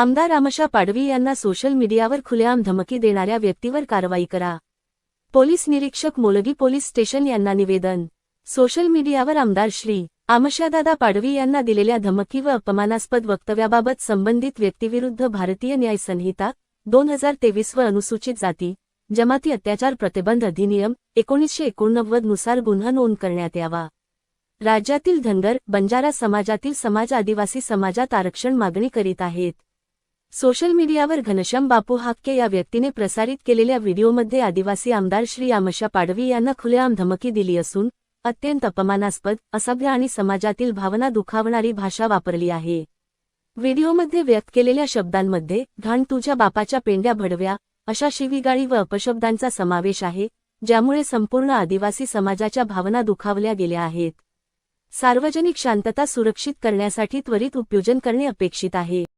आमदार आमशा पाडवी यांना सोशल मीडियावर खुलेआम धमकी देणाऱ्या व्यक्तीवर कारवाई करा. पोलीस निरीक्षक मोलगी पोलीस स्टेशन यांना निवेदन. सोशल मीडियावर आमदार श्री. आमशादादा पाडवी यांना दिलेल्या धमकी व अपमानास्पद वक्तव्याबाबत संबंधित व्यक्तीविरुद्ध भारतीय न्याय संहिता दोन हजार तेवीस व अनुसूचित जाती जमाती अत्याचार प्रतिबंध अधिनियम एकोणीसशे एकोणनव्वदनुसार गुन्हा नोंद करण्यात यावा. राज्यातील धनगर बंजारा समाजातील समाज आदिवासी समाजात आरक्षण मागणी करीत आहेत. सोशल मीडियावर घनश्याम बापू हाक्के या व्यक्तीने प्रसारित केलेल्या व्हिडिओमध्ये आदिवासी आमदार श्री आमशा पाडवी यांना खुलेआम धमकी दिली असून अत्यंत अपमानास्पद असभ्य आणि समाजातील भावना दुखावणारी भाषा वापरली आहे. व्हिडिओमध्ये व्यक्त केलेल्या शब्दांमध्ये घाण तुझ्या बापाच्या पेंड्या भडव्या अशा शिवीगाळी व अपशब्दांचा समावेश आहे ज्यामुळे संपूर्ण आदिवासी समाजाच्या भावना दुखावल्या गेल्या आहेत. सार्वजनिक शांतता सुरक्षित करण्यासाठी त्वरित उपयोजन करणे अपेक्षित आहे.